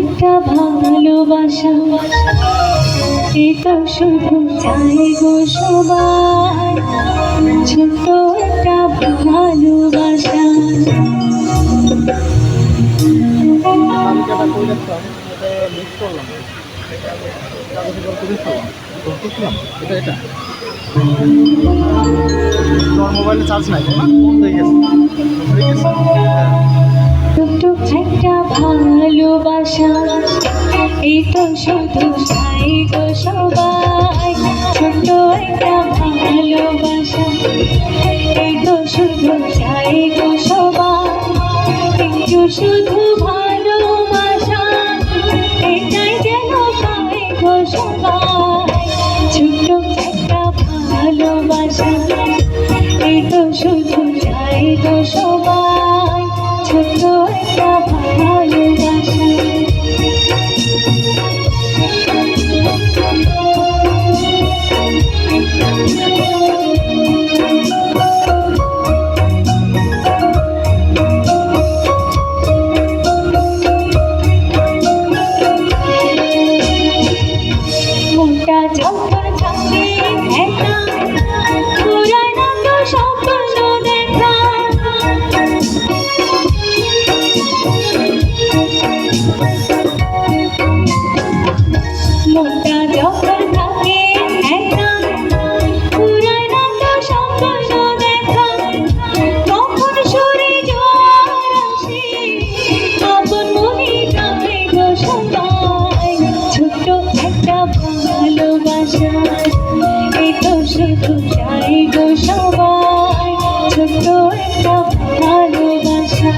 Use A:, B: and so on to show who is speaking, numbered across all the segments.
A: একটা ভালোবাসা। এ তো শুধু চাই গো সবাই। ছোট্ট একটা ভালোবাসা।
B: এটা এটা এটা মোবাইলে চার্জ নাই বন্ধ হয়ে গেছে? হ্যাঁ।
A: ছোট্ট একটা ভালোবাসা। এই তো শুধু চাই গো সবাই। ছোট্ট একটা ভালোবাসা। এই তো শুধু চাই গো সবাই। একটু শুধু ভালোবাসা। এটাই যেন পাই গো সবাই। ছোট্ট একটা ভালোবাসা। এই তো শুধু চাই গো সবাই। Okay. শুধু চাই গো সবাই ছোট্ট একটা ভালোবাসা।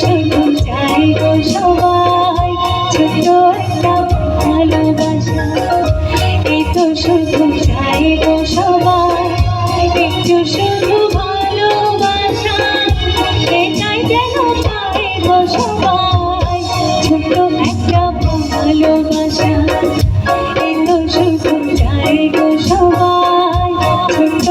A: শুধু চাই গো সবাই, ছোট্ট একটা ভালোবাসা। এই তো শুধু চাই গো সবাই, একটু শুধু ভালোবাসা। এটাই যেন পাই গো সবাই, ছোট্ট একটা ভালোবাসা। এই তো শুধু চাই গো সবাই, ছোট্ট